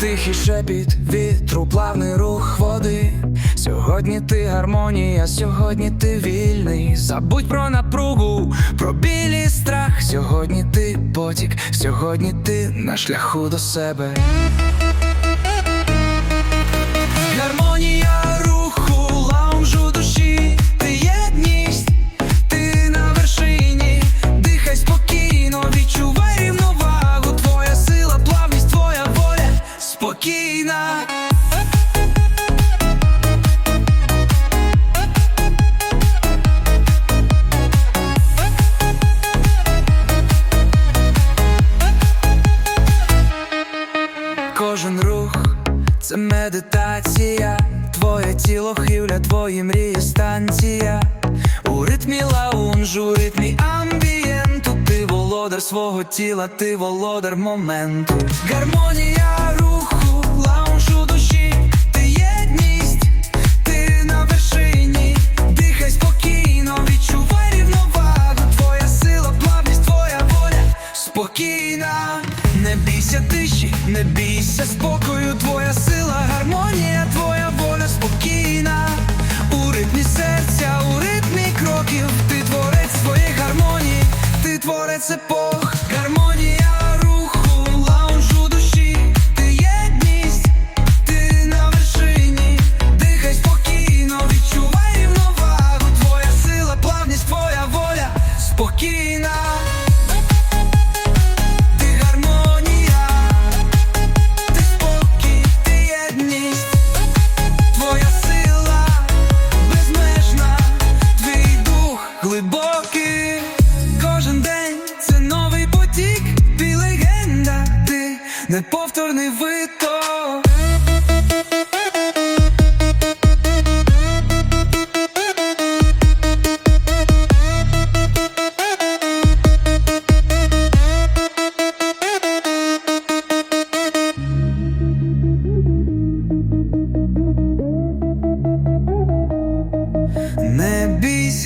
тихий шепіт вітру, плавний рух води. Сьогодні ти гармонія, сьогодні ти вільний. Забудь про напругу, про білі страх. Сьогодні ти потік, сьогодні ти на шляху до себе. Спокійна. Кожен рух це медитація, твоє тіло хвиля, твої мрії станція. У ритмі лаунжу, ритмі амбієнту, ти володар свого тіла, ти володар моменту. Гармонія руху, неповторний виток.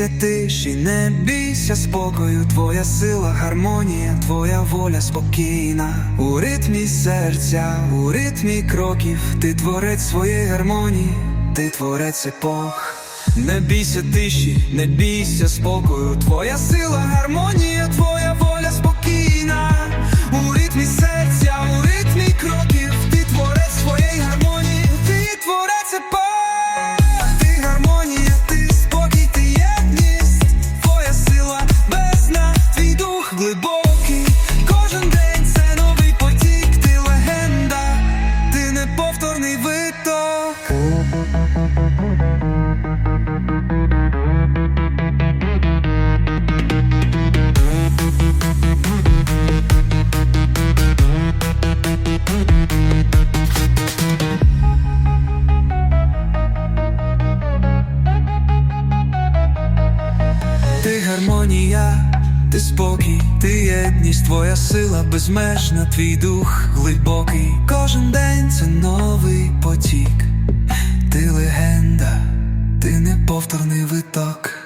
Бійся тиші, не бійся спокою, твоя сила, гармонія, твоя воля спокійна. У ритмі серця, у ритмі кроків, ти творець своєї гармонії, ти творець епох. Не бійся тиші, не бійся спокою, твоя сила, гармонія, твоя воля спокійна. У ритмі серця, гармонія, ти спокій, ти єдність, твоя сила безмежна, твій дух глибокий. Кожен день це новий потік. Ти легенда, ти неповторний виток.